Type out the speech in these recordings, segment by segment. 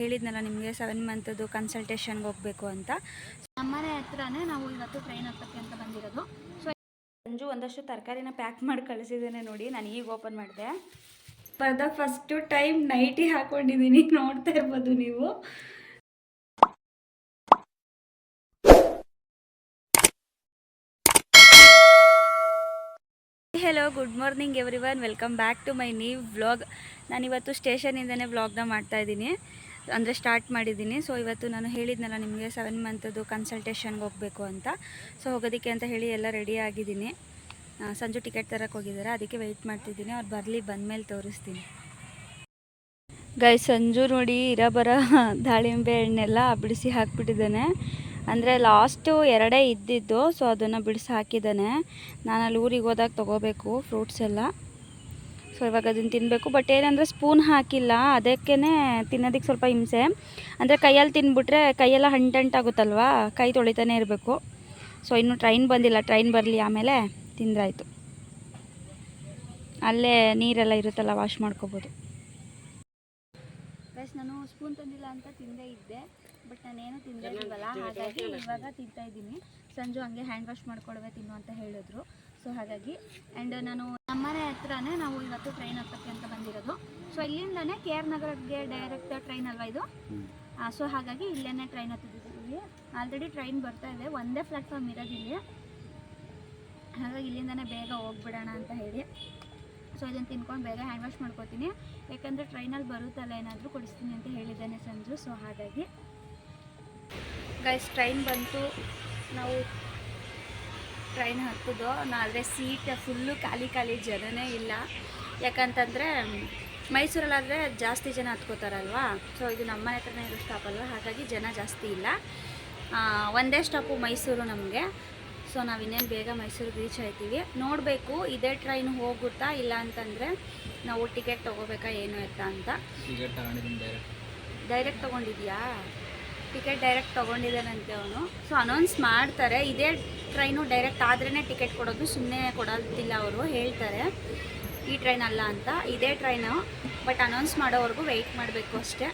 ಹೇಳಿದ್ನಲ್ಲ ನಿಮಗೆ ಸೆವೆನ್ ಮಂತದ್ದು ಕನ್ಸಲ್ಟೇಷನ್ಗೆ ಹೋಗಬೇಕು ಅಂತ. ನಮ್ಮನೆ ಹತ್ರನೇ ನಾವು ಇವತ್ತು ಟ್ರೈನ್ ಹತ್ತಕ್ಕೆ ಅಂತ ಬಂದಿರೋದು. ಸೊ ಸಂಜು ಒಂದಷ್ಟು ತರಕಾರಿನ ಪ್ಯಾಕ್ ಮಾಡಿ ಕಳಿಸಿದ್ದೇನೆ ನೋಡಿ ನಾನು ಈಗ ಓಪನ್ ಮಾಡಿದೆ. ಬರ್ದ ಫಸ್ಟು ಟೈಮ್ ನೈಟಿ ಹಾಕೊಂಡಿದ್ದೀನಿ ನೋಡ್ತಾ ಇರ್ಬೋದು ನೀವು. Hello good morning everyone welcome back to my new vlog ನಾನಿವತ್ತು ಸ್ಟೇಷನಿಂದನೇ ವ್ಲಾಗ್ನ ಮಾಡ್ತಾ ಇದ್ದೀನಿ. ಅಂದರೆ ಸ್ಟಾರ್ಟ್ ಮಾಡಿದ್ದೀನಿ. ಸೊ ಇವತ್ತು ನಾನು ಹೇಳಿದ್ನಲ್ಲ ನಿಮಗೆ ಸೆವೆನ್ ಮಂತದ್ದು ಕನ್ಸಲ್ಟೇಷನ್ಗೆ ಹೋಗಬೇಕು ಅಂತ. ಸೊ ಹೋಗೋದಕ್ಕೆ ಅಂತ ಹೇಳಿ ಎಲ್ಲ ರೆಡಿ ಆಗಿದ್ದೀನಿ. ಸಂಜು ಟಿಕೆಟ್ ತರಕ್ಕೆ ಹೋಗಿದ್ದಾರೆ. ಅದಕ್ಕೆ ವೆಯ್ಟ್ ಮಾಡ್ತಿದ್ದೀನಿ. ಅವ್ರು ಬರಲಿ, ಬಂದಮೇಲೆ ತೋರಿಸ್ತೀನಿ. ಗೈ ಸಂಜು ನೋಡಿ ಇರಬರ ದಾಳಿಂಬೆ ಹಣ್ಣೆಲ್ಲ ಬಿಡಿಸಿ ಹಾಕ್ಬಿಟ್ಟಿದ್ದಾನೆ. ಅಂದರೆ ಲಾಸ್ಟು ಎರಡೇ ಇದ್ದಿದ್ದು ಸೊ ಅದನ್ನು ಬಿಡಿಸಿ ಹಾಕಿದ್ದಾನೆ. ನಾನು ಅಲ್ಲಿ ಊರಿಗೆ ಹೋದಾಗ ತೊಗೋಬೇಕು ಫ್ರೂಟ್ಸ್ ಎಲ್ಲ. ಸೊ ಇವಾಗ ಅದನ್ನು ತಿನ್ನಬೇಕು ಬಟ್ ಏನಂದರೆ ಸ್ಪೂನ್ ಹಾಕಿಲ್ಲ. ಅದಕ್ಕೇ ತಿನ್ನೋದಕ್ಕೆ ಸ್ವಲ್ಪ ಹಿಂಸೆ. ಅಂದರೆ ಕೈಯಲ್ಲಿ ತಿನ್ಬಿಟ್ರೆ ಕೈಯೆಲ್ಲ ಹಂಟಂಟಾಗುತ್ತಲ್ವಾ? ಕೈ ತೊಳಿತಾನೆ ಇರಬೇಕು. ಸೊ ಇನ್ನೂ ಟ್ರೈನ್ ಬಂದಿಲ್ಲ. ಟ್ರೈನ್ ಬರಲಿ ಆಮೇಲೆ ತಿಂದ್ರಾಯಿತು. ಅಲ್ಲೇ ನೀರೆಲ್ಲ ಇರುತ್ತಲ್ಲ ವಾಶ್ ಮಾಡ್ಕೋಬೋದು. ಗೈಸ್ ನಾನು ಸ್ಪೂನ್ ತಂದಿಲ್ಲ ಅಂತ ತಿಂದೇ ಇದ್ದೆ. ಬಟ್ ನಾನೇನು ತಿಂದೇ ಇಲ್ವಲ್ಲ ಹಾಗಾಗಿ ಇವಾಗ ತಿಂತಾ ಇದ್ದೀನಿ. ಸಂಜು ಹಂಗೆ ಹ್ಯಾಂಡ್ ವಾಶ್ ಮಾಡ್ಕೊಳ್ಬೇಕು ತಿನ್ನು ಅಂತ ಹೇಳಿದ್ರು. ಸೊ ಹಾಗಾಗಿ ಆ್ಯಂಡ್ ನಾನು ನಮ್ಮನೆ ಹತ್ರನೇ ನಾವು ಇವತ್ತು ಟ್ರೈನ್ ಹತ್ತಕ್ಕೆ ಅಂತ ಬಂದಿರೋದು. ಸೊ ಇಲ್ಲಿಂದನೇ ಕೆ ಆರ್ ನಗರಕ್ಕೆ ಡೈರೆಕ್ಟ್ ಟ್ರೈನ್ ಅಲ್ವಾ ಇದು? ಸೊ ಹಾಗಾಗಿ ಇಲ್ಲೇ ಟ್ರೈನ್ ಹತ್ತಿದ್ದೀವಿ. ಆಲ್ರೆಡಿ ಟ್ರೈನ್ ಬರ್ತಾ ಇದೆ. ಒಂದೇ ಪ್ಲಾಟ್ಫಾರ್ಮ್ ಇರೋದಿಲ್ಲಿ ಹಾಗಾಗಿ ಇಲ್ಲಿಂದನೇ ಬೇಗ ಹೋಗ್ಬಿಡೋಣ ಅಂತ ಹೇಳಿ. ಸೊ ಇದನ್ನು ತಿನ್ಕೊಂಡು ಬೇಗ ಹ್ಯಾಂಡ್ ವಾಶ್ ಮಾಡ್ಕೊತೀನಿ. ಯಾಕಂದರೆ ಟ್ರೈನಲ್ಲಿ ಬರುತ್ತಲ್ಲ ಏನಾದರೂ ಕೊಡಿಸ್ತೀನಿ ಅಂತ ಹೇಳಿದ್ದಾನೆ ಸಂಜು. ಸೊ ಹಾಗಾಗಿ. ಗೈಸ್ ಟ್ರೈನ್ ಬಂತು. ನಾವು ಟ್ರೈನ್ ಹತ್ತಿದ್ದು ಆದರೆ ಸೀಟ್ ಫುಲ್ಲು ಖಾಲಿ ಖಾಲಿ ಜನನೇ ಇಲ್ಲ. ಯಾಕಂತಂದರೆ ಮೈಸೂರಲ್ಲಾದರೆ ಜಾಸ್ತಿ ಜನ ಹತ್ಕೋತಾರಲ್ವಾ? ಸೊ ಇದು ನಮ್ಮ ಮನೆ ಹತ್ರನೇ ಇರೋ ಸ್ಟಾಪ್ ಅಲ್ವಾ? ಹಾಗಾಗಿ ಜನ ಜಾಸ್ತಿ ಇಲ್ಲ. ಒಂದೇ ಸ್ಟಾಪು ಮೈಸೂರು ನಮಗೆ. ಸೊ ನಾವು ಇನ್ನೇನು ಬೇಗ ಮೈಸೂರಿಗೆ ರೀಚ್ ಆಯ್ತೀವಿ. ನೋಡಬೇಕು ಇದೇ ಟ್ರೈನ್ ಹೋಗುತ್ತಾ ಇಲ್ಲ ಅಂತಂದರೆ ನಾವು ಟಿಕೆಟ್ ತೊಗೋಬೇಕಾ ಏನು ಎತ್ತ ಅಂತ. ಡೈರೆಕ್ಟ್ ತೊಗೊಂಡಿದ್ಯಾ ಟಿಕೆಟ್ ಡೈರೆಕ್ಟ್ ತೊಗೊಂಡಿದ್ದಾನಂತೆ ಅವನು. ಸೊ ಅನೌನ್ಸ್ ಮಾಡ್ತಾರೆ. ಇದೇ ಟ್ರೈನು ಡೈರೆಕ್ಟ್ ಆದ್ರೇ ಟಿಕೆಟ್ ಕೊಡೋದು ಸುಮ್ಮನೆ ಕೊಡೋದಿಲ್ಲ ಅವರು, ಹೇಳ್ತಾರೆ. ಈ ಟ್ರೈನ್ ಅಲ್ಲ ಅಂತ. ಇದೇ ಟ್ರೈನು ಬಟ್ ಅನೌನ್ಸ್ ಮಾಡೋವರೆಗೂ ವೆಯ್ಟ್ ಮಾಡಬೇಕು ಅಷ್ಟೇ.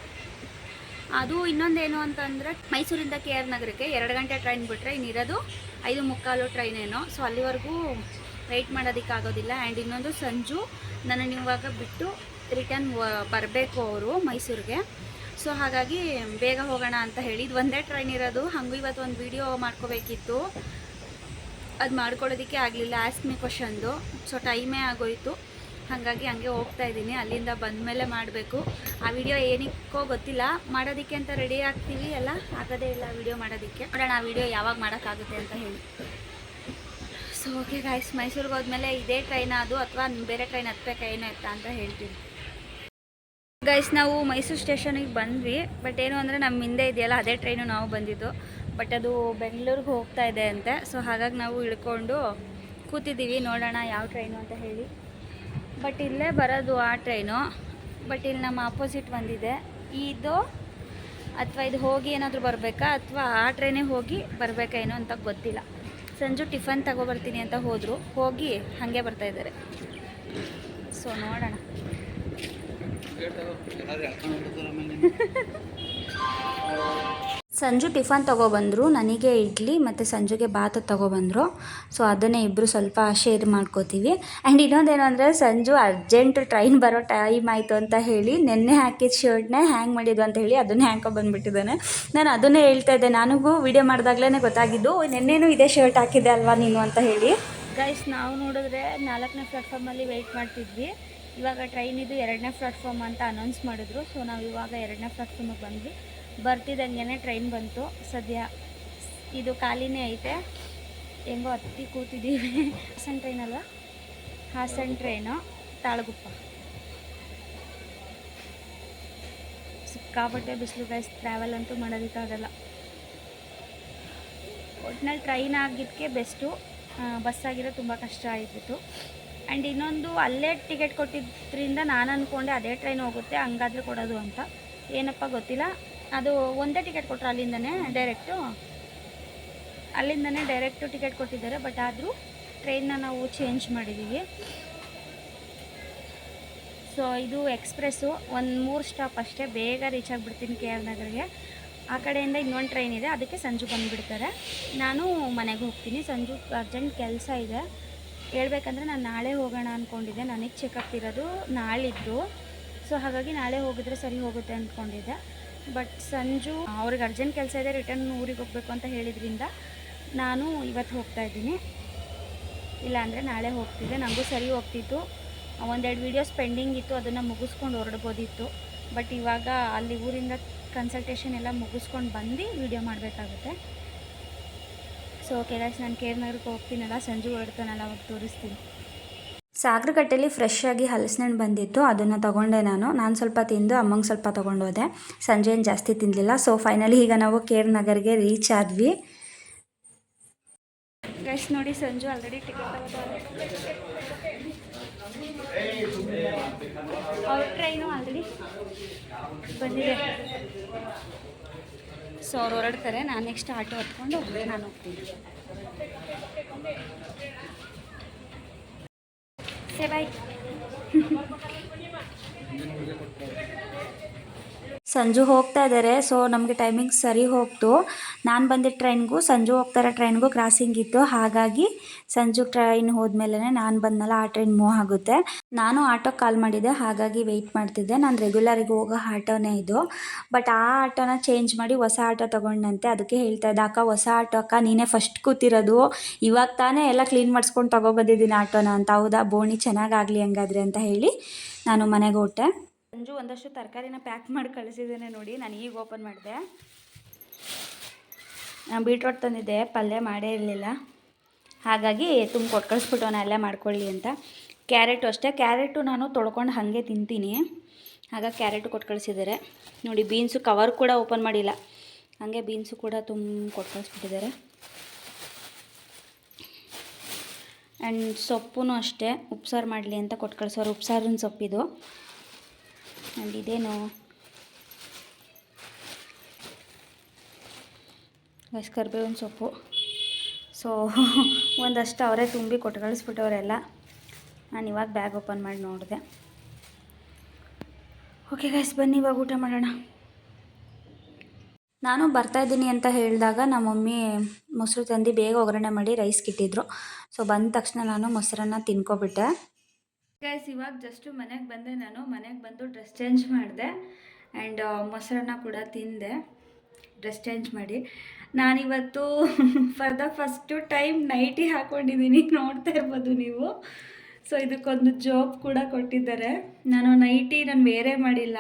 ಅದು ಇನ್ನೊಂದೇನು ಅಂತಂದರೆ, ಮೈಸೂರಿಂದ ಕೆ ಆರ್ ನಗರಕ್ಕೆ ಎರಡು ಗಂಟೆ ಟ್ರೈನ್ ಬಿಟ್ಟರೆ ಇನ್ನಿರೋದು ಐದು ಮುಕ್ಕಾಲು ಟ್ರೈನೇನೋ ಸೊ ಅಲ್ಲಿವರೆಗೂ ವೆಯ್ಟ್ ಮಾಡೋದಕ್ಕಾಗೋದಿಲ್ಲ. ಆ್ಯಂಡ್ ಇನ್ನೊಂದು ಸಂಜು, ನನ್ನ ಇವಾಗ ಬಿಟ್ಟು ರಿಟರ್ನ್ ಬರಬೇಕು ಅವರು ಮೈಸೂರಿಗೆ. ಸೊ ಹಾಗಾಗಿ ಬೇಗ ಹೋಗೋಣ ಅಂತ ಹೇಳಿ. ಇದು ಒಂದೇ ಟ್ರೈನ್ ಇರೋದು. ಹಾಗೂ ಇವತ್ತು ಒಂದು ವಿಡಿಯೋ ಮಾಡ್ಕೋಬೇಕಿತ್ತು. ಅದು ಮಾಡ್ಕೊಳ್ಳೋದಕ್ಕೆ ಆಗಲಿಲ್ಲ. ಆಸ್ಕ್ ಮಿ ಕ್ವಶನ್ದು ಸೊ ಟೈಮೇ ಆಗೋಯಿತು. ಹಾಗಾಗಿ ಹಂಗೆ ಹೋಗ್ತಾ ಇದ್ದೀನಿ. ಅಲ್ಲಿಂದ ಬಂದ ಮೇಲೆ ಮಾಡಬೇಕು. ಆ ವಿಡಿಯೋ ಏನಕ್ಕೋ ಗೊತ್ತಿಲ್ಲ. ಮಾಡೋದಕ್ಕೆ ಅಂತ ರೆಡಿ ಆಗ್ತೀವಿ ಎಲ್ಲ ಆಗೋದೇ ಇಲ್ಲ ವಿಡಿಯೋ ಮಾಡೋದಕ್ಕೆ. ನೋಡೋಣ ಆ ವಿಡಿಯೋ ಯಾವಾಗ ಮಾಡೋಕ್ಕಾಗುತ್ತೆ ಅಂತ ಹೇಳಿ. ಸೊ ಓಕೆ ಗಾಯ್ಸ್ ಮೈಸೂರಿಗೆ ಹೋದ್ಮೇಲೆ ಇದೇ ಟ್ರೈನ್ ಅದು ಅಥವಾ ಬೇರೆ ಟ್ರೈನ್ ಹತ್ಬೇಕಾ, ಏನೋ ಅಂತ ಹೇಳ್ತೀನಿ. ಗೈಸ್ ನಾವು ಮೈಸೂರು ಸ್ಟೇಷನಿಗೆ ಬಂದ್ವಿ. ಬಟ್ ಏನು ಅಂದರೆ ನಮ್ಮ ಹಿಂದೆ ಇದೆಯಲ್ಲ, ಅದೇ ಟ್ರೈನು ನಾವು ಬಂದಿದ್ದು. ಬಟ್ ಅದು ಬೆಂಗಳೂರಿಗೆ ಹೋಗ್ತಾ ಇದೆ ಅಂತೆ. ಸೊ ಹಾಗಾಗಿ ನಾವು ಇಳ್ಕೊಂಡು ಕೂತಿದ್ದೀವಿ. ನೋಡೋಣ ಯಾವ ಟ್ರೈನು ಅಂತ ಹೇಳಿ. ಬಟ್ ಇಲ್ಲೇ ಬರೋದು ಆ ಟ್ರೈನು ಬಟ್ ಇಲ್ಲಿ ನಮ್ಮ ಆಪೋಸಿಟ್ ಬಂದಿದೆ. ಇದು ಅಥವಾ ಇದು ಹೋಗಿ ಏನಾದರೂ ಬರಬೇಕಾ? ಅಥವಾ ಆ ಟ್ರೈನೇ ಹೋಗಿ ಬರಬೇಕಾ ಏನೋ ಅಂತ ಗೊತ್ತಿಲ್ಲ. ಸಂಜು ಟಿಫನ್ ತಗೊಬರ್ತೀನಿ ಅಂತ ಹೋದರು. ಹೋಗಿ ಹಾಗೆ ಬರ್ತಾ ಇದ್ದಾರೆ. ಸೊ ನೋಡೋಣ ಟಿಕೆಟ್ ತಗೋ ಎಲ್ಲಾದ್ರೂ ಎಳ್ಕೊಂಡು ಹೋಗ್ಬಿಡ್ತಾರೆ ಆಮೇಲೆ ನೀನು. ಸಂಜು ಟಿಫನ್ ತೊಗೊಬಂದರು, ನನಗೆ ಇಡ್ಲಿ ಮತ್ತು ಸಂಜುಗೆ ಬಾತು ತೊಗೊಬಂದರು. ಸೊ ಅದನ್ನೇ ಇಬ್ಬರು ಸ್ವಲ್ಪ ಶೇರ್ ಮಾಡ್ಕೋತೀವಿ. ಆ್ಯಂಡ್ ಇನ್ನೊಂದೇನು ಅಂದರೆ ಸಂಜು ಅರ್ಜೆಂಟ್ ಟ್ರೈನ್ ಬರೋ ಟೈಮ್ ಆಯಿತು ಅಂತ ಹೇಳಿ, ನೆನ್ನೆ ಹಾಕಿದ ಶರ್ಟ್ನೇ ಹ್ಯಾಂಗ್ ಮಾಡಿದ್ದು ಅಂತ ಹೇಳಿ ಅದನ್ನೇ ಬಂದುಬಿಟ್ಟಿದ್ದಾನೆ. ನಾನು ಅದನ್ನೇ ಹೇಳ್ತಾ ಇದ್ದೆ. ನನಗೂ ವಿಡಿಯೋ ಮಾಡಿದಾಗಲೇ ಗೊತ್ತಾಗಿದ್ದು ನೆನ್ನೆನೂ ಇದೇ ಶರ್ಟ್ ಹಾಕಿದ್ದೆ ಅಲ್ವಾ ನೀನು ಅಂತ ಹೇಳಿ. ಗೈಸ್ ನಾವು ನೋಡಿದ್ರೆ ನಾಲ್ಕನೇ ಪ್ಲಾಟ್ಫಾರ್ಮಲ್ಲಿ ವೆಯ್ಟ್ ಮಾಡ್ತಿದ್ವಿ. ಇವಾಗ ಟ್ರೈನ್ ಇದು ಎರಡನೇ ಪ್ಲಾಟ್ಫಾರ್ಮ್ ಅಂತ ಅನೌನ್ಸ್ ಮಾಡಿದ್ರು. ಸೊ ನಾವು ಇವಾಗ ಎರಡನೇ ಪ್ಲಾಟ್ಫಾರ್ಮಿಗೆ ಬಂದ್ವಿ. ಬರ್ತಿದ್ದಂಗೆ ಟ್ರೈನ್ ಬಂತು. ಸದ್ಯ ಇದು ಖಾಲಿನೇ ಐತೆ. ಹೆಂಗೋ ಹತ್ತಿ ಕೂತಿದ್ದೀವಿ ಹಾಸನ್ ಟ್ರೈನ್ ಅಲ್ವಾ? ಹಾಸನ್ ಟ್ರೈನು ತಾಳಗುಪ್ಪ. ಸಿಕ್ಕಾಪಟ್ಟೆ ಬಿಸಿಲು ಗೈಸ್ ಟ್ರಾವೆಲ್ ಅಂತೂ ಮಾಡೋದಕ್ಕಾಗಲ್ಲ ಒಟ್ನಲ್ಲಿ ಟ್ರೈನ್ ಆಗಿದ್ದಕ್ಕೆ ಬೆಸ್ಟು ಬಸ್ ಆಗಿರೋ ತುಂಬ ಕಷ್ಟ ಆಗಿತ್ತು ಆ್ಯಂಡ್ ಇನ್ನೊಂದು ಅಲ್ಲೇ ಟಿಕೆಟ್ ಕೊಟ್ಟಿದ್ದರಿಂದ ನಾನು ಅಂದ್ಕೊಂಡೆ ಅದೇ ಟ್ರೈನ್ ಹೋಗುತ್ತೆ, ಹಂಗಾದ್ರೆ ಕೊಡೋದು ಅಂತ. ಏನಪ್ಪ ಗೊತ್ತಿಲ್ಲ. ಅದು ಒಂದೇ ಟಿಕೆಟ್ ಕೊಟ್ಟರು ಅಲ್ಲಿಂದನೇ ಡೈರೆಕ್ಟು ಅಲ್ಲಿಂದನೇ ಡೈರೆಕ್ಟು ಟಿಕೆಟ್ ಕೊಟ್ಟಿದ್ದಾರೆ ಬಟ್ ಆದರೂ ಟ್ರೈನ್ನ ನಾವು ಚೇಂಜ್ ಮಾಡಿದ್ದೀವಿ ಸೊ ಇದು ಎಕ್ಸ್ಪ್ರೆಸ್ಸು ಒಂದು ಮೂರು ಸ್ಟಾಪ್ ಅಷ್ಟೇ. ಬೇಗ ರೀಚ್ ಆಗಿಬಿಡ್ತೀನಿ ಕೆ ಆರ್ ನಗರಿಗೆ. ಆ ಕಡೆಯಿಂದ ಇನ್ನೊಂದು ಟ್ರೈನ್ ಇದೆ. ಅದಕ್ಕೆ ಸಂಜು ಬಂದುಬಿಡ್ತಾರೆ. ನಾನು ಮನೆಗೆ ಹೋಗ್ತೀನಿ. ಸಂಜು ಅರ್ಜೆಂಟ್ ಕೆಲಸ ಇದೆ. ಹೇಳ್ಬೇಕಂದ್ರೆ ನಾನು ನಾಳೆ ಹೋಗೋಣ ಅಂದ್ಕೊಂಡಿದ್ದೆ ನನಗೆ ಚೆಕಪ್ ಇರೋದು ನಾಳಿದ್ದು. ಸೊ ಹಾಗಾಗಿ ನಾಳೆ ಹೋಗಿದ್ರೆ ಸರಿ ಹೋಗುತ್ತೆ ಅಂದ್ಕೊಂಡಿದ್ದೆ ಬಟ್ ಸಂಜು ಅವ್ರಿಗೆ ಅರ್ಜೆಂಟ್ ಕೆಲಸ ಇದೆ ರಿಟರ್ನ್ ಊರಿಗೆ ಹೋಗಬೇಕು ಅಂತ ಹೇಳಿದ್ರಿಂದ ನಾನು ಇವತ್ತು ಹೋಗ್ತಾ ಇದ್ದೀನಿ. ಇಲ್ಲಾಂದರೆ ನಾಳೆ ಹೋಗ್ತಿದ್ದೆ. ನನಗೂ ಸರಿ ಹೋಗ್ತಿತ್ತು. ಒಂದೆರಡು ವೀಡಿಯೋಸ್ ಪೆಂಡಿಂಗ್ ಇತ್ತು, ಅದನ್ನು ಮುಗಿಸ್ಕೊಂಡು ಹೊರಡ್ಬೋದಿತ್ತು. ಬಟ್ ಇವಾಗ ಅಲ್ಲಿ ಊರಿಂದ ಕನ್ಸಲ್ಟೇಷನ್ ಎಲ್ಲ ಮುಗಿಸ್ಕೊಂಡು ಬಂದು ವೀಡಿಯೋ ಮಾಡಬೇಕಾಗುತ್ತೆ. ಸೊ ಓಕೆ ನಾನು ಕೇರ್ ನಗರಕ್ಕೆ ಹೋಗ್ತೀನಲ್ಲ ಸಂಜೆ ಹೊರಡ್ತಾನಲ್ಲ ಅವಾಗ ತೋರಿಸ್ತೀನಿ. ಸಾಗರಗಟ್ಟೆಯಲ್ಲಿ ಫ್ರೆಶ್ ಆಗಿ ಹಲಸಿನಣ್ಣು ಬಂದಿತ್ತು ಅದನ್ನು ತೊಗೊಂಡೆ ನಾನು. ನಾನು ಸ್ವಲ್ಪ ತಿಂದು ಅಮ್ಮಂಗೆ ಸ್ವಲ್ಪ ತೊಗೊಂಡೋದೆ. ಸಂಜೆ ಏನು ಜಾಸ್ತಿ ತಿನ್ನಲಿಲ್ಲ ಸೊ ಫೈನಲಿ ಈಗ ನಾವು ಕೇರ್ ನಗರ್ಗೆ ರೀಚ್ ಆದ್ವಿ. ಗೈಸ್ ನೋಡಿ ಸಂಜು ಆಲ್ರೆಡಿ ಟಿಕೆಟ್ ಅವ್ರ ಟ್ರೈನು ಆಲ್ರೆಡಿ ಬಂದಿದೆ. ಸೊ ಅವ್ರು ಹೊರಡ್ತಾರೆ ನಾನು ನೆಕ್ಸ್ಟ್ ಆಟೋ ಹತ್ಕೊಂಡು ನಾನು ಹೋಗ್ತೀನಿ. ಸೇ ಬಾಯ್ ಸಂಜು ಹೋಗ್ತಾ ಇದ್ದಾರೆ ಸೊ ನಮಗೆ ಟೈಮಿಂಗ್ ಸರಿ ಹೋಗ್ತು. ನಾನು ಬಂದಿದ್ದ ಟ್ರೈನ್ಗೂ ಸಂಜು ಹೋಗ್ತಾರೋ ಟ್ರೈನ್ಗೂ ಕ್ರಾಸಿಂಗ್ ಇತ್ತು. ಹಾಗಾಗಿ ಸಂಜು ಟ್ರೈನ್ ಹೋದ್ಮೇಲೆ ನಾನು ಬಂದನಲ್ಲ, ಆ ಟ್ರೈನ್ ಮೂವ್ ಆಗುತ್ತೆ. ನಾನು ಆಟೋಗೆ ಕಾಲ್ ಮಾಡಿದ್ದೆ ಹಾಗಾಗಿ ವೆಯ್ಟ್ ಮಾಡ್ತಿದ್ದೆ. ನಾನು ರೆಗ್ಯುಲರಿಗೆ ಹೋಗೋ ಆಟೋನೇ ಇದು. ಬಟ್ ಆ ಆಟೋನ ಚೇಂಜ್ ಮಾಡಿ ಹೊಸ ಆಟೋ ತೊಗೊಂಡಂತೆ. ಅದಕ್ಕೆ ಹೇಳ್ತಾ ಇದ್ದೆ, ಅಕ್ಕ, ಹೊಸ ಆಟೋ ಅಕ್ಕ, ನೀನೇ ಫಸ್ಟ್ ಕೂತಿರೋದು. ಇವಾಗ ತಾನೇ ಎಲ್ಲ ಕ್ಲೀನ್ ಮಾಡಿಸ್ಕೊಂಡು ತೊಗೊಬಂದಿದ್ದೀನಿ ಆಟೋನ ಅಂತ. ಹೌದಾ, ಬೋಣಿ ಚೆನ್ನಾಗಾಗಲಿ ಹಂಗಾದ್ರೆ ಅಂತ ಹೇಳಿ ನಾನು ಮನೆಗೆ ಹೊಟ್ಟೆ ಸಂಜು ಒಂದಷ್ಟು ತರಕಾರಿನ ಪ್ಯಾಕ್ ಮಾಡಿ ಕಳಿಸಿದ್ದೇನೆ ನೋಡಿ, ನಾನು ಈಗ ಓಪನ್ ಮಾಡಿದೆ. ನಾನು ಬೀಟ್ರೋಟ್ ತಂದಿದ್ದೆ, ಪಲ್ಯ ಮಾಡೇ ಇರಲಿಲ್ಲ. ಹಾಗಾಗಿ ತುಂಬ ಕೊಟ್ಟು ಕಳಿಸ್ಬಿಟ್ಟು ನಾನು ಅಲ್ಲೇ ಮಾಡ್ಕೊಳ್ಳಿ ಅಂತ. ಕ್ಯಾರೆಟು ಅಷ್ಟೇ, ಕ್ಯಾರೆಟು ನಾನು ತೊಳ್ಕೊಂಡು ಹಾಗೆ ತಿಂತೀನಿ. ಹಾಗಾಗಿ ಕ್ಯಾರೆಟು ಕೊಟ್ಟು ಕಳಿಸಿದ್ದಾರೆ. ನೋಡಿ, ಬೀನ್ಸು ಕವರ್ ಕೂಡ ಓಪನ್ ಮಾಡಿಲ್ಲ. ಹಾಗೆ ಬೀನ್ಸು ಕೂಡ ತುಂಬ ಕೊಟ್ಟು ಕಳಿಸ್ಬಿಟ್ಟಿದ್ದಾರೆ. ಆ್ಯಂಡ್ ಸೊಪ್ಪು ಅಷ್ಟೇ, ಉಪ್ಸಾರು ಮಾಡಲಿ ಅಂತ ಕೊಟ್ಟು ಕಳಿಸೋರು, ಉಪ್ಸಾರಿನ ಸೊಪ್ಪಿದು. ಆ್ಯಂಡ್ ಇದೇನು ಗಸ್ ಕರ್ಬೇವಿನ ಸೊಪ್ಪು. ಸೊ ಒಂದಷ್ಟು ಅವರೇ ತುಂಬಿ ಕೊಟ್ಟು ಕಳಿಸ್ಬಿಟ್ಟವರೆಲ್ಲ. ನಾನು ಇವಾಗ ಬ್ಯಾಗ್ ಓಪನ್ ಮಾಡಿ ನೋಡಿದೆ. ಓಕೆ ಗೈಸ್ ಬನ್ನಿ ಇವಾಗ ಊಟ ಮಾಡೋಣ. ನಾನು ಬರ್ತಾ ಇದ್ದೀನಿ ಅಂತ ಹೇಳಿದಾಗ ನಮ್ಮ ಮಮ್ಮಿ ಮೊಸರು ತಂದು ಬೇಗ ಒಗ್ಗರಣೆ ಮಾಡಿ ರೈಸ್ ಇಟ್ಟಿದ್ರು. ಸೊ ಬಂದ ತಕ್ಷಣ ನಾನು ಮೊಸರನ್ನ ತಿನ್ಕೊಬಿಟ್ಟೆ. ಗೈಸ್ ಇವಾಗ ಜಸ್ಟು ಮನೆಗೆ ಬಂದೆ ನಾನು. ಮನೆಗೆ ಬಂದು ಡ್ರೆಸ್ ಚೇಂಜ್ ಮಾಡಿದೆ ಆ್ಯಂಡ್ ಮೊಸರನ್ನ ಕೂಡ ತಿಂದೆ. ಡ್ರೆಸ್ ಚೇಂಜ್ ಮಾಡಿ. ನಾನಿವತ್ತು for the first time nighty ಹಾಕ್ಕೊಂಡಿದ್ದೀನಿ ನೋಡ್ತಾ ಇರ್ಬೋದು ನೀವು. ಸೊ ಇದಕ್ಕೊಂದು ಜಾಬ್ ಕೂಡ ಕೊಟ್ಟಿದ್ದಾರೆ. ನಾನು ನೈಟಿ ನಾನು ಬೇರೆ ಮಾಡಿಲ್ಲ.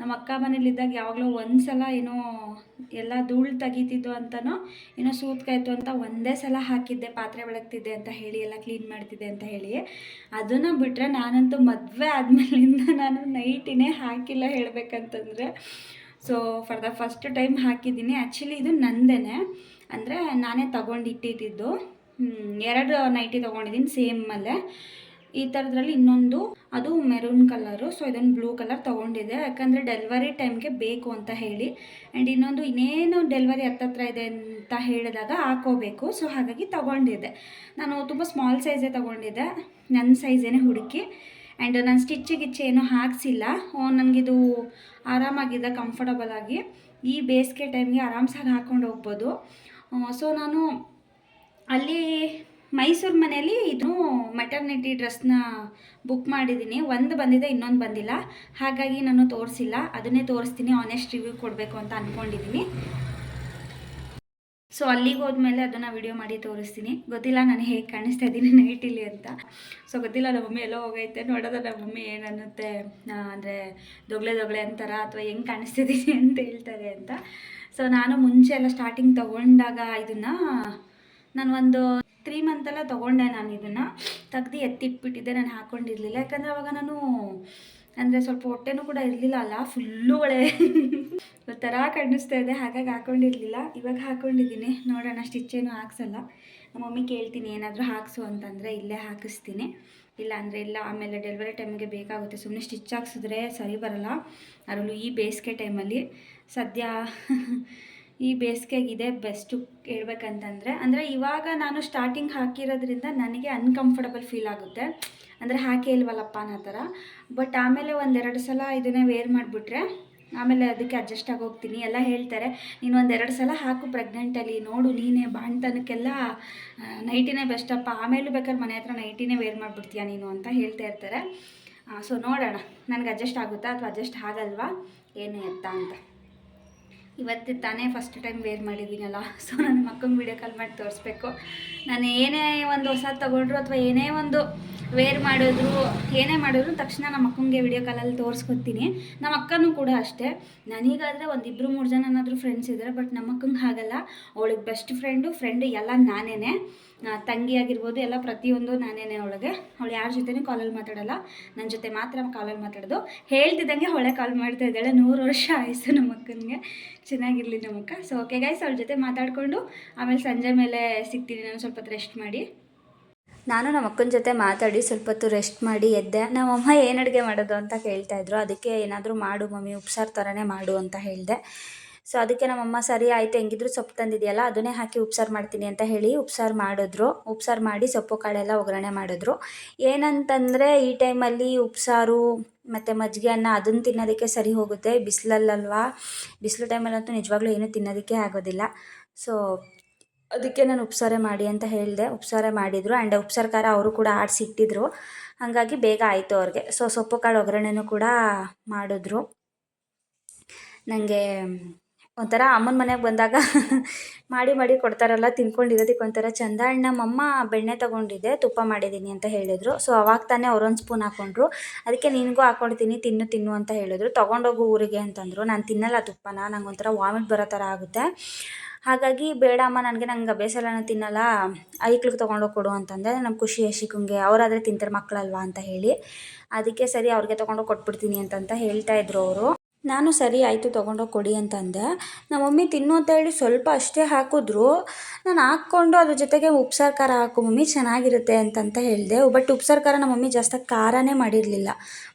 ನಮ್ಮ ಅಕ್ಕ ಮನೇಲಿದ್ದಾಗ ಯಾವಾಗಲೂ ಒಂದು ಸಲ ಏನೋ ಎಲ್ಲ ಧೂಳು ತೆಗಿತಿದ್ದು ಅಂತನೋ, ಏನೋ ಸೂತ್ಕಾಯ್ತು ಅಂತ ಒಂದೇ ಸಲ ಹಾಕಿದ್ದೆ, ಪಾತ್ರೆ ಬೆಳಗ್ತಿದ್ದೆ ಅಂತ ಹೇಳಿ, ಎಲ್ಲ ಕ್ಲೀನ್ ಮಾಡ್ತಿದ್ದೆ ಅಂತ ಹೇಳಿ. ಅದನ್ನು ಬಿಟ್ಟರೆ ನಾನಂತೂ ಮದುವೆ ಆದಮೇಲಿಂದ ನಾನು ನೈಟಿನೇ ಹಾಕಿಲ್ಲ ಹೇಳಬೇಕಂತಂದರೆ. So for the first time ಹಾಕಿದ್ದೀನಿ. ಆ್ಯಕ್ಚುಲಿ ಇದು ನಂದೇನೆ. ಅಂದರೆ ನಾನೇ ತಗೊಂಡು ಎರಡು ನೈಟಿ ತೊಗೊಂಡಿದ್ದೀನಿ ಸೇಮಲ್ಲೇ ಈ ಥರದ್ರಲ್ಲಿ ಇನ್ನೊಂದು, ಅದು ಮೆರೂನ್ ಕಲರು ಸೊ ಇದೊಂದು ಬ್ಲೂ ಕಲರ್ ತೊಗೊಂಡಿದೆ. ಯಾಕಂದರೆ ಡೆಲಿವರಿ ಟೈಮ್ಗೆ ಬೇಕು ಅಂತ ಹೇಳಿ. ಆ್ಯಂಡ್ ಇನ್ನೊಂದು, ಇನ್ನೇನು ಡೆಲಿವರಿ ಹತ್ತತ್ರ ಇದೆ ಅಂತ ಹೇಳಿದಾಗ ಹಾಕೋಬೇಕು. ಸೊ ಹಾಗಾಗಿ ತೊಗೊಂಡಿದ್ದೆ ನಾನು ತುಂಬ ಸ್ಮಾಲ್ ಸೈಜೇ ತೊಗೊಂಡಿದ್ದೆ ನನ್ನ ಸೈಜೇನೆ ಹುಡುಕಿ. ಆ್ಯಂಡ್ ನಾನು ಸ್ಟಿಚ್ ಗಿಚ್ಚ ಏನೂ ಹಾಕ್ಸಿಲ್ಲ. ನನಗಿದು ಆರಾಮಾಗಿದೆ ಕಂಫರ್ಟಬಲ್ ಆಗಿ. ಈ ಬೇಸಿಗೆ ಟೈಮ್ಗೆ ಆರಾಮ್ಸಾಗಿ ಹಾಕ್ಕೊಂಡು ಹೋಗ್ಬೋದು. ಸೊ ನಾನು ಅಲ್ಲಿ ಮೈಸೂರು ಮನೆಯಲ್ಲಿ ಇದು ಮೆಟರ್ನಿಟಿ ಡ್ರೆಸ್ನ ಬುಕ್ ಮಾಡಿದ್ದೀನಿ. ಒಂದು ಬಂದಿದೆ, ಇನ್ನೊಂದು ಬಂದಿಲ್ಲ. ಹಾಗಾಗಿ ನಾನು ತೋರಿಸಿಲ್ಲ. ಅದನ್ನೇ ತೋರಿಸ್ತೀನಿ ಆನೆಸ್ಟ್ ರಿವ್ಯೂ ಕೊಡಬೇಕು ಅಂತ ಅಂದ್ಕೊಂಡಿದ್ದೀನಿ ಸೊ ಅಲ್ಲಿಗೆ ಹೋದ್ಮೇಲೆ ಅದನ್ನು ವಿಡಿಯೋ ಮಾಡಿ ತೋರಿಸ್ತೀನಿ. ಗೊತ್ತಿಲ್ಲ ನಾನು ಹೇಗೆ ಕಾಣಿಸ್ತಾ ಇದ್ದೀನಿ ನೈಟಿಲಿ ಅಂತ. ಸೊ ಗೊತ್ತಿಲ್ಲ ನಮ್ಮ ಮಮ್ಮಿ ಎಲ್ಲೋ ಹೋಗೈತೆ, ನೋಡೋದ ನಮ್ಮ ಮಮ್ಮಿ ಏನನ್ನುತ್ತೆ ಅಂದರೆ ದೊಗಳೆ ದೊಗಳೆ ಅಂತಾರ ಅಥವಾ ಹೆಂಗೆ ಕಾಣಿಸ್ತಿದ್ದೀನಿ ಅಂತ ಹೇಳ್ತಾರೆ ಅಂತ. ಸೊ ನಾನು ಮುಂಚೆ ಎಲ್ಲ ಸ್ಟಾರ್ಟಿಂಗ್ ತೊಗೊಂಡಾಗ ಇದನ್ನು ನಾನು ಒಂದು ತ್ರೀ ಮಂತೆಲ್ಲ ತೊಗೊಂಡೆ ನಾನು ಇದನ್ನು. ತೆಗ್ದು ಎತ್ತಿಟ್ಬಿಟ್ಟಿದ್ದೆ, ನಾನು ಹಾಕ್ಕೊಂಡಿರಲಿಲ್ಲ ಯಾಕಂದರೆ ಅವಾಗ ನಾನು, ಅಂದರೆ ಸ್ವಲ್ಪ ಹೊಟ್ಟೆನೂ ಕೂಡ ಇರಲಿಲ್ಲ ಅಲ್ಲ ಫುಲ್ಲು ಒಳೆ ಥರ ಕಾಣಿಸ್ತಾ ಇದೆ, ಹಾಗಾಗಿ ಹಾಕ್ಕೊಂಡಿರಲಿಲ್ಲ ಇವಾಗ ಹಾಕ್ಕೊಂಡಿದ್ದೀನಿ ನೋಡೋಣ ಸ್ಟಿಚ್ ಏನು ಹಾಕ್ಸಲ್ಲ. ನಮ್ಮ ಮಮ್ಮಿ ಕೇಳ್ತೀನಿ, ಏನಾದರೂ ಹಾಕ್ಸು ಅಂತಂದರೆ ಇಲ್ಲೇ ಹಾಕಿಸ್ತೀನಿ. ಇಲ್ಲ ಅಂದರೆ ಇಲ್ಲ, ಆಮೇಲೆ ಡೆಲಿವರಿ ಟೈಮ್ಗೆ ಬೇಕಾಗುತ್ತೆ. ಸುಮ್ಮನೆ ಸ್ಟಿಚ್ ಹಾಕ್ಸಿದ್ರೆ ಸರಿ ಬರಲ್ಲ. ಅದರಲ್ಲೂ ಈ ಬೇಸಿಗೆ ಟೈಮಲ್ಲಿ ಸದ್ಯ ಈ ಬೇಸಿಗೆಗೆ ಬೆಸ್ಟು ಹೇಳ್ಬೇಕಂತಂದರೆ ಅಂದರೆ ಇವಾಗ ನಾನು ಸ್ಟಾರ್ಟಿಂಗ್ ಹಾಕಿರೋದ್ರಿಂದ ನನಗೆ ಅನ್ಕಂಫರ್ಟಬಲ್ ಫೀಲ್ ಆಗುತ್ತೆ. ಅಂದರೆ ಹಾಕಿ ಇಲ್ವಲ್ಲಪ್ಪ ಅನ್ನೋ ಥರ. ಬಟ್ ಆಮೇಲೆ ಒಂದೆರಡು ಸಲ ಇದನ್ನೇ ವೇರ್ ಮಾಡಿಬಿಟ್ರೆ, ಆಮೇಲೆ ಅದಕ್ಕೆ ಅಡ್ಜಸ್ಟ್ ಆಗಿ ಹೋಗ್ತೀನಿ. ಎಲ್ಲ ಹೇಳ್ತಾರೆ, ನೀನು ಒಂದೆರಡು ಸಲ ಹಾಕು ಪ್ರೆಗ್ನೆಂಟಲ್ಲಿ ನೋಡು, ನೀನೇ ಬಾಣ್ತನಕ್ಕೆಲ್ಲ ನೈಟಿನೇ ಬೆಸ್ಟಪ್ಪ ಆಮೇಲೂ ಬೇಕಾದ್ರೆ ಮನೆ ಹತ್ರ ನೈಟಿನೇ ವೇರ್ ಮಾಡಿಬಿಡ್ತೀಯ ನೀನು ಅಂತ ಹೇಳ್ತಾ ಇರ್ತಾರೆ. ಸೊ ನೋಡೋಣ. ನನಗೆ ಅಡ್ಜಸ್ಟ್ ಆಗುತ್ತಾ ಅಥವಾ ಅಡ್ಜಸ್ಟ್ ಆಗಲ್ವಾ? ಏನು ಎತ್ತ ಅಂತ. ಇವತ್ತು ತಾನೇ ಫಸ್ಟ್ ಟೈಮ್ ವೇರ್ ಮಾಡಿದ್ದೀನಲ್ಲ. ಸೊ ನನ್ನ ಮಕ್ಕಂಗೆ ವೀಡಿಯೋ ಕಾಲ್ ಮಾಡಿ ತೋರಿಸ್ಬೇಕು. ನಾನು ಏನೇ ಒಂದು ಹೊಸ ತೊಗೊಂಡ್ರು ಅಥವಾ ಏನೇ ಒಂದು ವೇರ್ ಮಾಡಿದ್ರು, ಏನೇ ಮಾಡಿದ್ರು ತಕ್ಷಣ ನಮ್ಮ ಅಕ್ಕಂಗೆ ವಿಡಿಯೋ ಕಾಲಲ್ಲಿ ತೋರಿಸ್ಕೊತೀನಿ ನಮ್ಮ ಅಕ್ಕನೂ ಕೂಡ ಅಷ್ಟೇ. ನನಗಾದರೆ ಒಂದಿಬ್ಬರು ಮೂರು ಜನನಾದರೂ ಫ್ರೆಂಡ್ಸ್ ಇದ್ದಾರೆ ಬಟ್ ನಮ್ಮ ಅಕ್ಕಂಗೆ ಹಾಗಲ್ಲ. ಅವಳಿಗೆ ಬೆಸ್ಟ್ ಫ್ರೆಂಡು ಫ್ರೆಂಡು ಎಲ್ಲ ನಾನೇ ತಂಗಿ ಆಗಿರ್ಬೋದು, ಎಲ್ಲ ಪ್ರತಿಯೊಂದು ನಾನೇ ಅವಳಿಗೆ. ಅವಳು ಯಾರ ಜೊತೆನೂ ಕಾಲಲ್ಲಿ ಮಾತಾಡಲ್ಲ. ನನ್ನ ಜೊತೆ ಮಾತ್ರ ಕಾಲಲ್ಲಿ ಮಾತಾಡೋದು. ಹೇಳ್ತಿದ್ದಂಗೆ ಅವಳೆ ಕಾಲ್ ಮಾಡ್ತಾ ಇದ್ದಾಳೆ. ನೂರು ವರ್ಷ ಆಯಿತು ನಮ್ಮ ಅಕ್ಕನಿಗೆ ಚೆನ್ನಾಗಿರಲಿ ನಮ್ಮ ಸೊ ಓಕೆ ಗೈಸ್ ಅವಳ ಜೊತೆ ಮಾತಾಡಿಕೊಂಡು, ಆಮೇಲೆ ಸಂಜೆ ಮೇಲೆ ಸಿಗ್ತೀನಿ. ನಾನು ಸ್ವಲ್ಪ ರೆಸ್ಟ್ ಮಾಡಿ. ನಾನು ನಮ್ಮ ಅಕ್ಕನ ಜೊತೆ ಮಾತಾಡಿ ಸ್ವಲ್ಪ ಹೊತ್ತು ರೆಸ್ಟ್ ಮಾಡಿ ಎದ್ದೆ. ನಮ್ಮಮ್ಮ ಏನು ಅಡುಗೆ ಮಾಡೋದು ಅಂತ ಕೇಳ್ತಾ ಇದ್ರು. ಅದಕ್ಕೆ ಏನಾದರೂ ಮಾಡು ಮಮ್ಮಿ, ಉಪ್ಸಾರು ಥರನೇ ಮಾಡು ಅಂತ ಹೇಳಿದೆ. ಸೊ ಅದಕ್ಕೆ ನಮ್ಮಮ್ಮ ಸರಿ ಆಯಿತು, ಹೆಂಗಿದ್ರು ಸೊಪ್ಪು ತಂದಿದೆಯಲ್ಲ, ಅದನ್ನೇ ಹಾಕಿ ಉಪ್ಸಾರು ಮಾಡ್ತೀನಿ ಅಂತ ಹೇಳಿ ಉಪ್ಸಾರು ಮಾಡಿದ್ರು. ಉಪ್ಸಾರು ಮಾಡಿ ಸೊಪ್ಪು, ಕಾಳೆಲ್ಲ ಒಗ್ಗರಣೆ ಮಾಡಿದ್ರು. ಏನಂತಂದರೆ, ಈ ಟೈಮಲ್ಲಿ ಉಪ್ಸಾರು, ಮತ್ತು ಮಜ್ಜಿಗೆ ಅನ್ನ ಅದನ್ನು ತಿನ್ನೋದಕ್ಕೆ ಸರಿ ಹೋಗುತ್ತೆ. ಬಿಸಿಲಲ್ಲಲ್ವಾ? ಬಿಸಿಲು ಟೈಮಲ್ಲಂತೂ ನಿಜವಾಗ್ಲೂ ಏನೂ ತಿನ್ನೋದಕ್ಕೆ ಆಗೋದಿಲ್ಲ. ಸೊ ಅದಕ್ಕೆ ನಾನು ಉಪ್ಸಾರೆ ಮಾಡಿ ಅಂತ ಹೇಳಿದೆ. ಉಪ್ಸಾರೆ ಮಾಡಿದರು. ಆ್ಯಂಡ್ ಉಪ್ಸಾರು ಅವರು ಕೂಡ ಆಡಿಸಿಟ್ಟಿದ್ರು. ಹಾಗಾಗಿ ಬೇಗ ಆಯಿತು ಅವ್ರಿಗೆ. ಸೊ ಸೊಪ್ಪು ಕಾಳು ಒಗ್ಗರಣೆನೂ ಕೂಡ ಮಾಡಿದ್ರು. ನನಗೆ ಒಂಥರ ಅಮ್ಮನ ಮನೆಗೆ ಬಂದಾಗ ಮಾಡಿ ಮಾಡಿ ಕೊಡ್ತಾರಲ್ಲ, ತಿನ್ಕೊಂಡಿರೋದಕ್ಕೆ ಒಂಥರ ಚಂದ. ಆ್ಯಂಡ್ ನಮ್ಮಮ್ಮ ಬೆಣ್ಣೆ ತೊಗೊಂಡಿದ್ದೆ ತುಪ್ಪ ಮಾಡಿದ್ದೀನಿ ಅಂತ ಹೇಳಿದರು. ಸೊ ಅವಾಗ ತಾನೇ ಅವರೊಂದು ಸ್ಪೂನ್ ಹಾಕ್ಕೊಂಡ್ರು ಅದಕ್ಕೆ ನಿನಗೂ ಹಾಕ್ಕೊಡ್ತೀನಿ ತಿನ್ನು ತಿನ್ನು ಅಂತ ಹೇಳಿದ್ರು. ತೊಗೊಂಡೋಗು ಊರಿಗೆ ಅಂತಂದರು. ನಾನು ತಿನ್ನಲ್ಲ ತುಪ್ಪನ. ನಂಗೆ ಒಂಥರ ವಾಮಿಟ್ ಬರೋ ಥರ ಆಗುತ್ತೆ. ಹಾಗಾಗಿ ಬೇಡಮ್ಮ, ನನಗೆ ನಂಗೆ ಅಭ್ಯಾಸ ತಿನ್ನಲ್ಲ. ಐಕ್ಳಿಗೆ ತೊಗೊಂಡೋಗಿ ಕೊಡು ಅಂತಂದೆ. ನಮ್ಮ ಖುಷಿ ಯಶಿಕಂಗೆ ಅವರಾದರೆ ತಿಂತಾರೆ ಮಕ್ಕಳಲ್ವಾ ಅಂತ ಹೇಳಿ. ಅದಕ್ಕೆ ಸರಿ ಅವ್ರಿಗೆ ತೊಗೊಂಡೋಗಿ ಕೊಟ್ಬಿಡ್ತೀನಿ ಅಂತಂತ ಹೇಳ್ತಾ ಇದ್ರು ಅವರು. ನಾನು ಸರಿ ಆಯಿತು ತೊಗೊಂಡೋಗಿ ಕೊಡಿ ಅಂತಂದೆ. ನಮ್ಮ ಮಮ್ಮಿ ತಿನ್ನು ಅಂತ ಹೇಳಿ ಸ್ವಲ್ಪ ಅಷ್ಟೇ ಹಾಕಿದ್ರು. ನಾನು ಹಾಕ್ಕೊಂಡು ಅದ್ರ ಜೊತೆಗೆ ಉಪ್ಸಾರು ಖಾರ ಹಾಕು. ಮಮ್ಮಿ ಚೆನ್ನಾಗಿರುತ್ತೆ ಅಂತಂತ ಹೇಳಿದೆ. ಬಟ್ ಉಪ್ಸಾರು ಖಾರ ನಮ್ಮ ಮಮ್ಮಿ ಜಾಸ್ತಿ ಖಾರನೇ ಮಾಡಿರಲಿಲ್ಲ.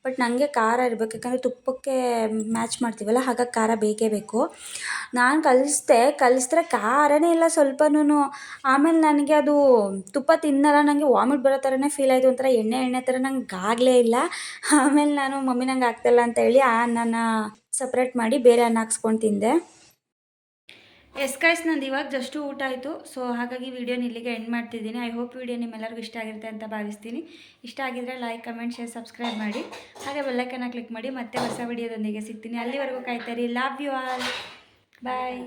ಬಟ್ ನನಗೆ ಖಾರ ಇರಬೇಕು, ಯಾಕಂದರೆ ತುಪ್ಪಕ್ಕೆ ಮ್ಯಾಚ್ ಮಾಡ್ತೀವಲ್ಲ, ಹಾಗಾಗಿ ಖಾರ ಬೇಕೇ ಬೇಕು. ನಾನು ಕಲಿಸ್ದೆ, ಕಲಿಸಿದ್ರೆ ಖಾರನೇ ಇಲ್ಲ ಸ್ವಲ್ಪನೂ ಆಮೇಲೆ ನನಗೆ ಅದು ತುಪ್ಪ ತಿನ್ನಲ್ಲ ನನಗೆ ವಾಮಿಟ್ ಬರೋ ಥರನೇ ಫೀಲ್ ಆಯಿತು, ಒಂಥರ ಎಣ್ಣೆ ಎಣ್ಣೆ ಥರ ನಂಗೆ ಆಗಲೇ ಇಲ್ಲ. ಆಮೇಲೆ ನಾನು ಮಮ್ಮಿ ನಂಗೆ ಆಗ್ತಾಯಿಲ್ಲ ಅಂತ ಹೇಳಿ ಆ ಅನ್ನನ ಸಪ್ರೇಟ್ ಮಾಡಿ ಬೇರೆ ಅನ್ನ ಹಾಕ್ಸ್ಕೊಂಡು ತಿಂದೆ. ಎಸ್ ಕೈಸ್ ನಂದು ಇವಾಗ ಜಸ್ಟು ಊಟ ಆಯಿತು. ಸೊ ಹಾಗಾಗಿ ವಿಡಿಯೋನ ಇಲ್ಲಿಗೆ ಎಂಡ್ ಮಾಡ್ತಿದ್ದೀನಿ. ಐ ಹೋಪ್ ವಿಡಿಯೋ ನಿಮ್ಮೆಲ್ಲರಿಗೂ ಇಷ್ಟ ಆಗಿರುತ್ತೆ ಅಂತ ಭಾವಿಸ್ತೀನಿ. ಇಷ್ಟ ಆಗಿದ್ರೆ ಲೈಕ್ ಕಮೆಂಟ್ ಶೇರ್ ಸಬ್ಸ್ಕ್ರೈಬ್ ಮಾಡಿ. ಹಾಗೆ ಬೆಲ್ಲೈಕನ್ನ ಕ್ಲಿಕ್ ಮಾಡಿ ಮತ್ತೆ ಹೊಸ ವೀಡಿಯೋದೊಂದಿಗೆ ಸಿಗ್ತೀನಿ. ಅಲ್ಲಿವರೆಗೂ ಕಾಯ್ತಾರಿ ಲವ್ ಯು ಆಲ್ ಬಾಯ್